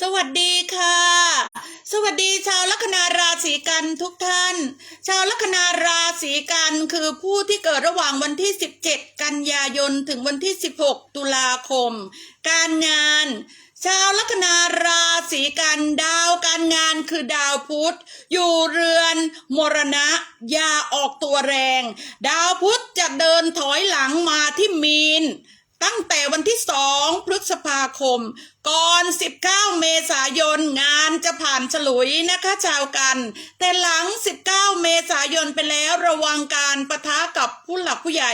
สวัสดีค่ะ สวัสดีชาวลัคนาราศีกันทุกท่าน ชาวลัคนาราศีกันคือผู้ที่เกิดระหว่างวันที่ 17 กันยายนถึงวันที่ 16 ตุลาคม การงาน ชาวลัคนาราศีกันดาวการงานคือดาวพุธ อยู่เรือน มรณะ อย่าออกตัวแรง ดาวพุธจะเดินถอยหลังมาที่มีนตั้งแต่วันที่ 2 พฤษภาคม ก่อน 19 เมษายนงานจะผ่านฉลุยนะคะชาวกัน แต่หลัง 19 เมษายนไปแล้วระวังการประทะกับผู้หลักผู้ใหญ่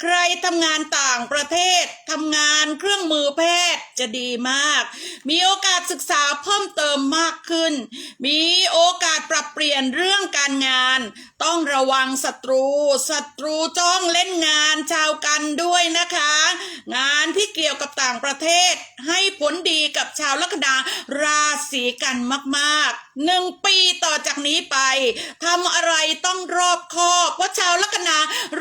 ใครทำงานต่างประเทศทำงานเครื่องมือแพทย์จะดีมาก มีโอกาสศึกษาเพิ่มเติมมากขึ้น มีโอกาสปรับเปลี่ยนเรื่องการงาน ต้องระวังศัตรูศัตรูจ้องเล่นงานชาวกันด้วยนะคะ งานที่เกี่ยวกับต่างประเทศให้ผลดีกับชาวลัคนาราศีกันมากๆหนึ่งปีต่อจากนี้ไปทำอะไรต้องรอบคอบเพราะชาวลัคนา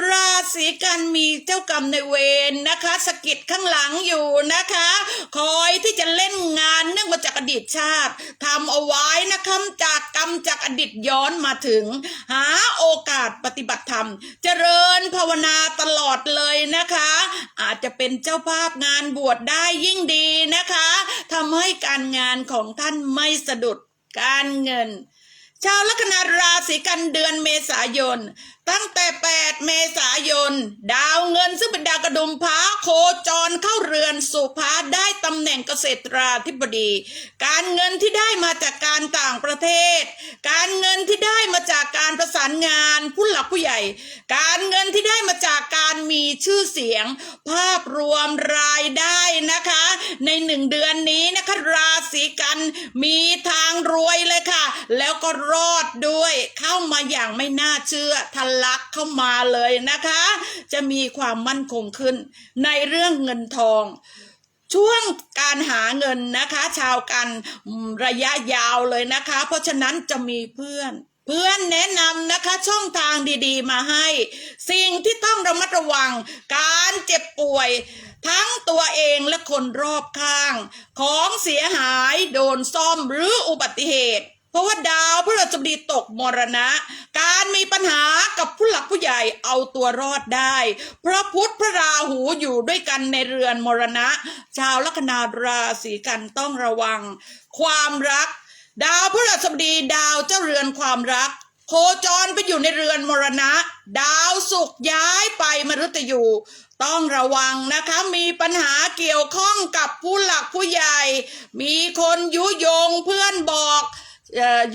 ราศีกันมีเจ้ากรรมในเวรนะคะสะกิดข้างหลังอยู่นะคะ คอยที่จะเล่นงานเนื่องมาจากอดีตชาติทำเอาไว้นะคะจากกรรมจากอดีตย้อนมาถึง หาโอกาสปฏิบัติธรรม เจริญภาวนาตลอดเลยนะคะ อาจจะเป็นเจ้าภาพงานบวชได้ยิ่งดีนะคะ ทำให้การงานของท่านไม่สะดุดการเงิน ชาวลัคนาราศีกันเดือนเมษายน ตั้งแต่ 8 เมษายน ดาวเงินซึ่งเป็นดาวกระดุมพ้าโคจรเข้าเรือนสุภาได้ตำแหน่งเกษตราธิบดี การเงินที่ได้มาจากการต่างประเทศ การเงินที่ได้มาจากการประสานงานผู้หลักผู้ใหญ่ การเงินที่ได้มาจากการมีชื่อเสียง ภาพรวมรายได้นะคะ ในหนึ่งเดือนนี้นะคะราศีกันมีทางรวย เลยค่ะ แล้วก็รอดด้วยเข้ามาอย่างไม่น่าเชื่อทะลักเข้ามาเลยนะคะ จะมีความมั่นคงขึ้น ในเรื่องเงินทองช่วงการหาเงินนะคะ ชาวกันระยะยาวเลยนะคะ เพราะฉะนั้นจะมีเพื่อน เพื่อนแนะนำนะคะช่องทางดีๆมาให้ สิ่งที่ต้องระมัดระวังการเจ็บป่วย ทั้งตัวเองและคนรอบข้าง ของเสียหายโดนซ่อมหรืออุบัติเหตุ เพราะว่าดาวพฤหัสบดีตกมรณะ การมีปัญหากับผู้หลักผู้ใหญ่เอาตัวรอดได้ เพราะพุทธพระราหูอยู่ด้วยกันในเรือนมรณะ ชาวลัคนาราศีกันต้องระวัง ความรัก ดาวพฤหัสบดีดาวเจ้าเรือนความรักโคจรไปอยู่ในเรือนมรณะ ดาวศุกย้ายไปมฤตยู ต้องระวังนะคะมีปัญหาเกี่ยวข้องกับผู้หลักผู้ใหญ่ มีคนยุยงเพื่อนบอก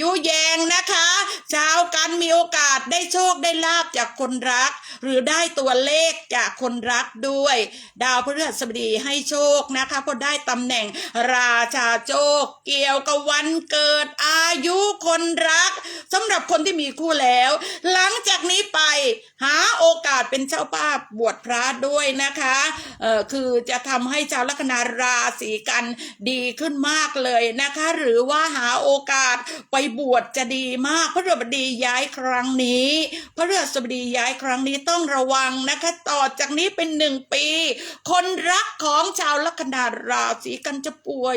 ยุแยงนะคะ ชาวกันมีโอกาสได้โชคได้ลาบจากคนรัก หรือได้ตัวเลขจากคนรักด้วย ดาวพฤหัสบดีให้โชคนะคะเพราะได้ตำแหน่งราชาโชค เกี่ยวกับวันเกิดอายุคนรักสำหรับคนที่มีคู่แล้ว หลังจากนี้ไปหาโอกาสเป็นเจ้าภาพบวชพระด้วยนะคะเออคือจะทำให้ชาวลัคนาราศีกันดีขึ้นมากเลยนะคะ หรือว่าหาโอกาสไปบวชจะดีมากพระฤหัสบดีย้ายครั้งนี้ พระฤาษบดีย้ายครั้งนี้ต้องระวังนะคะ ต่อจากนี้เป็นหนึ่งปี คนรักของชาวลัคนาราศีกันจะป่วย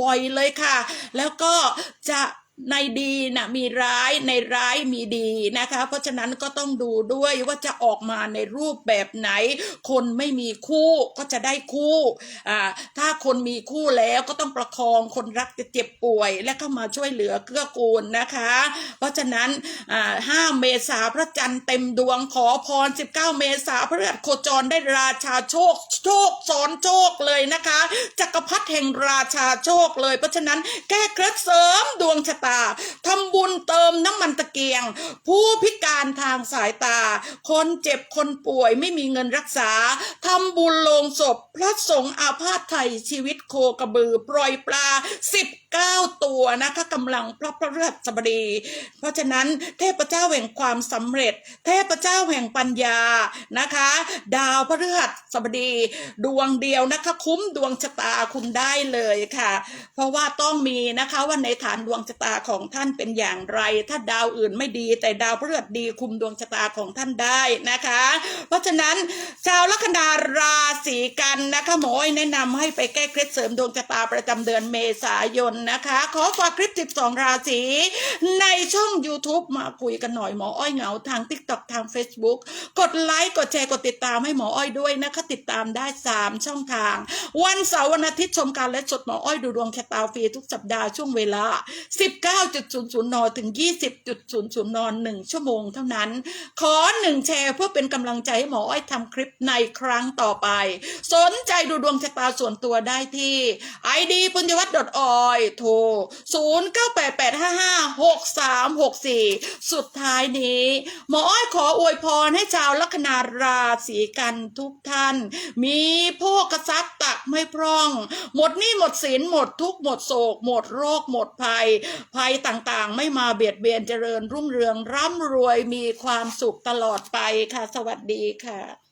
บ่อยเลยค่ะ แล้วก็จะ ในดีนะมีร้ายในร้ายมีดีนะคะ เพราะฉะนั้นก็ต้องดูด้วยว่าจะออกมาในรูปแบบไหน คนไม่มีคู่ก็จะได้คู่อ่าถ้าคนมีคู่แล้วก็ต้องประคองคนรักจะเจ็บป่วย และเข้ามาช่วยเหลือเกื้อกูลนะคะ เพราะฉะนั้นอ่าห้าเมษาพระจันทร์เต็มดวงขอพร 19 เมษาพระฤหัสโคจรได้ราชาโชคโชคสอนโชคเลยนะคะจักรพรรดิแห่งราชาโชคเลย เพราะฉะนั้นแก้เคล็ดเสริมดวงชะตาทำบุญเติมน้ำมันตะเกียง ผู้พิการทางสายตา คนเจ็บคนป่วยไม่มีเงินรักษาทำบุญลงศพ พระสงฆ์อาพาธไทยชีวิตโคกระบือ ปล่อยปลา19ตัวนะคะกำลังพระพระฤหัสบดี เพราะฉะนั้นเทพเจ้าแห่งความสำเร็จ เทพเจ้าแห่งปัญญานะคะ ดาวพระฤหัสบดี ดวงเดียวนะคะคุ้มดวงชะตาคุณได้เลยค่ะ เพราะว่าต้องมีนะคะว่าในฐานดวงชะตาของท่านเป็นอย่างไร ถ้าดาวอื่นไม่ดี แต่ดาวพฤหัสดีคุมดวงชะตาของท่านได้นะคะ เพราะฉะนั้นชาวลัคนาราศีกันนะคะหมอยแนะนำให้ไปแก้เคล็ดเสริมดวงชะตาประจำเดือนเมษายนนะคะ ขอฝากคลิป 12 ราศีในช่อง YouTube มาคุยกันหน่อยหมออ้อยเหงาทาง TikTok ทาง Facebook กดไลค์กดแชร์กดติดตามให้หมออ้อยด้วยนะคะติดตามได้ 3 ช่องทาง วันเสาร์วันอาทิตย์ชมการและสดหมออ้อยดูดวงชะตาฟรีทุกสัปดาห์ช่วงเวลา9.00 น ถึง 20.00 น 1 ชั่วโมงเท่านั้น ขอหนึ่งแชร์เพื่อเป็นกำลังใจให้หมออ้อยทำคลิปในครั้งต่อไป สนใจดูดวงชะตาส่วนตัวได้ที่ id ปุญญวัฒน์ .oi โทร 0988556364 สุดท้ายนี้ หมออ้อยขออวยพรให้ชาวลัคนาราศีกันทุกท่าน มีโภคทรัพย์ตักไม่พร่อง หมดหนี้หมดสินหมดทุกข์หมดโศก หมดโรคหมดภัยภัยต่างๆ ไม่มาเบียดเบียนเจริญรุ่งเรืองร่ำรวยมีความสุขตลอดไปค่ะ สวัสดีค่ะ